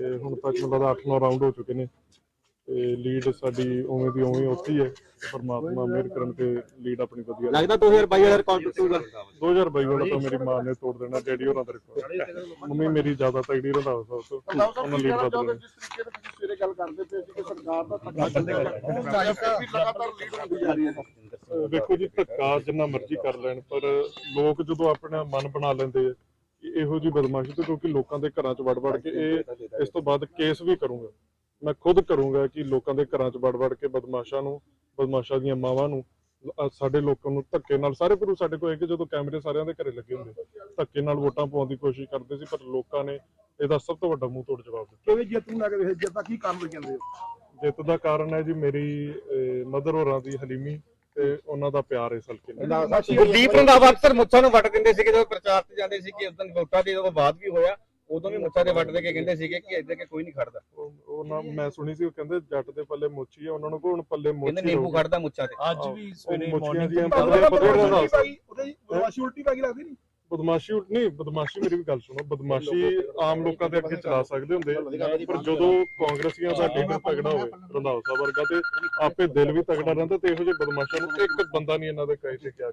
ਤੇ ਹੁਣ ਤੱਕ ਮੈਨੂੰ ਲੱਗਦਾ 8-9 ਰਾਊਂਡ ਹੋ ਚੁੱਕੇ ਨੇ। ਤੇ ਲੀਡ ਸਾਡੀ ਉਵੇਂ ਦੀ ਉਵੇਂ ਉੱਥੇ ਹੀ ਹੈ। ਪਰਮਾਤਮਾ ਮਿਹਰ ਕਰਨ ਤੇ ਲੀਡ ਆਪਣੀ ਵਧੀਆ ਲੱਗਦਾ 2022 ਵਾਲਾ ਰਿਕਾਰਡ ਟੁੱਟੂਗਾ। 2022 ਵਾਲਾ ਤਾਂ ਮੇਰੀ ਮਾਂ ਨੇ ਤੋੜ ਦੇਣਾ ਡੈਡੀ ਹੋਰਾਂ ਦਾ ਰਿਕਾਰਡ ਮੰਮੀ ਮੇਰੀ ਜ਼ਿਆਦਾ ਤਗੜੀ ਰੰਧਾਵਾ ਸਾਹਿਬ ਤੋਂ ਉਹਨਾਂ ਲੀਡ ਬਦਲ ਜਿਸ ਤਰੀਕੇ ਨਾਲ ਤੁਸੀਂ ਸਵੇਰੇ ਗੱਲ ਕਰਦੇ ਪਏ ਸੀ ਕਿ ਸਰਕਾਰ ਦਾ ਧੱਕਾ ਚੱਲੇਗਾ ਵੀ ਲਗਾਤਾਰ ਲੀਡ ਹੁੰਦੀ ਜਾ ਰਹੀ ਹੈ। ਵੇਖੋ ਜੀ ਧੱਕਾ ਜਿੰਨਾ ਮਰਜ਼ੀ ਕਰ ਲੈਣ ਪਰ ਲੋਕ ਜਦੋਂ ਆਪਣਾ ਮਨ ਬਣਾ ਲੈਂਦੇ ਆ ਇਹੋ ਜੀ ਬਦਮਾਸ਼ੀ ਤੋਂ ਕਿਉਂਕਿ ਲੋਕਾਂ ਦੇ ਘਰਾਂ 'ਚ ਵੜ ਵੜ ਕੇ ਇਹ ਇਸ ਤੋਂ ਬਾਅਦ ਕੇਸ ਵੀ ਕਰੂੰਗਾ। ਮੈਂ ਖੁਦ ਕਰੂੰਗਾ ਕਿ ਲੋਕਾਂ ਦੇ ਘਰਾਂ 'ਚ ਵੜ ਵੜ ਕੇ ਬਦਮਾਸ਼ਾਂ ਨੂੰ ਬਦਮਾਸ਼ਾਂ ਦੀਆਂ ਮਾਵਾਂ ਨੂੰ ਸਾਡੇ ਲੋਕਾਂ ਨੂੰ ਧੱਕੇ ਨਾਲ ਸਾਰੇ ਗੁਰੂ ਸਾਡੇ ਕੋਲ ਹੈ ਕਿ ਜਦੋਂ ਕੈਮਰੇ ਸਾਰਿਆਂ ਦੇ ਘਰੇ ਲੱਗੇ ਹੁੰਦੇ। ਧੱਕੇ ਨਾਲ ਵੋਟਾਂ ਪਾਉਣ ਦੀ ਕੋਸ਼ਿਸ਼ ਕਰਦੇ ਸੀ ਪਰ ਲੋਕਾਂ ਨੇ ਇਹਦਾ ਸਭ ਤੋਂ ਵੱਡਾ ਮੂੰਹ ਤੋੜ ਜਵਾਬ ਦਿੱਤਾ। ਕਿਵੇਂ ਜਿੱਤ ਨੂੰ ਲੱਗ ਰਿਹਾ? ਜਿੱਤ ਦਾ ਕੀ ਕਾਰਨ ਹੋਈ ਜਾਂਦੇ ਹੋ? ਜਿੱਤ ਦਾ ਕਾਰਨ ਹੈ ਜੀ ਮੇਰੀ ਮਦਰ ਹੋਰਾਂ ਦੀ ਹਲੀਮੀ। ਤੇ ਉਹਨਾਂ ਦਾ ਪਿਆਰ ਇਸ ਹਲਕੇ ਨਾਲ ਗੁਰਦੀਪ ਰੰਧਾਵਾ ਅਕਸਰ ਮੁੱਛਾਂ ਨੂੰ ਵੱਟ ਦਿੰਦੇ ਸੀਗੇ ਜਦੋਂ ਪ੍ਰਚਾਰ ਤੇ ਜਾਂਦੇ ਸੀ ਕਿ ਉਦੋਂ ਵੋਟਾਂ ਦੇ ਜਦੋਂ ਬਾਅਦ ਵੀ ਹੋਇਆ ਉਦੋਂ ਵੀ ਮੁੱਛਾਂ ਦੇ ਵੱਟ ਦੇ ਕੇ ਕਹਿੰਦੇ ਸੀਗੇ ਕਿ ਇੱਧਰ ਕੇ ਕੋਈ ਨਹੀਂ ਖੜਦਾ। ਉਹ ਨਾ ਮੈਂ ਸੁਣੀ ਸੀ ਉਹ ਕਹਿੰਦੇ ਜੱਟ ਦੇ ਪੱਲੇ ਮੋਚੀ ਆ ਉਹਨਾਂ ਨੂੰ ਕੋਈ ਹੁਣ ਪੱਲੇ ਕਹਿੰਦੇ ਨਿੰਬੂ ਰਹੂਗੀ। ਖੜਦਾ ਮੁੱਛਾਂ ਤੇ। ਅੱਜ ਵੀ ਸਵੇਰੇ ਮੁੱਛੀਆਂ ਮਾਰਨਿੰਗ ਦੀਆਂ ਪੱਲੇ ਪੱਲੇ ਦਾ ਉਹਦੇ ਬਦਮਾਸ਼ੀ ਉਲਟੀ ਪੈ ਗਈ ਲੱਗਦੀ ਨਹੀਂ ਬਦਮਾਸ਼ੀ ਨਹੀਂ ਬਦਮਾਸ਼ੀ ਮੇਰੀ ਵੀ ਗੱਲ ਸੁਣੋ ਬਦਮਾਸ਼ੀ ਆਮ ਲੋਕਾਂ ਦੇ ਅੱਗੇ ਚਲਾ ਸਕਦੇ ਹੁੰਦੇ ਪਰ ਜਦੋਂ ਕਾਂਗਰਸੀਆਂ ਦਾ ਲੀਡਰ ਤਗੜਾ ਹੋਵੇ ਰੰਧਾਵਾ ਸਾਹਿਬ ਵਰਗਾ ਤੇ ਆਪੇ ਦਿਲ ਵੀ ਤਗੜਾ ਰਹਿੰਦਾ ਤੇ ਇਹੋ ਜਿਹੇ ਬਦਮਾਸ਼ਾਂ ਨੂੰ ਇੱਕ ਬੰਦਾ ਨਹੀਂ ਇਹਨਾਂ ਦੇ ਕਹੇ ਤੇ ਕਿਹਾ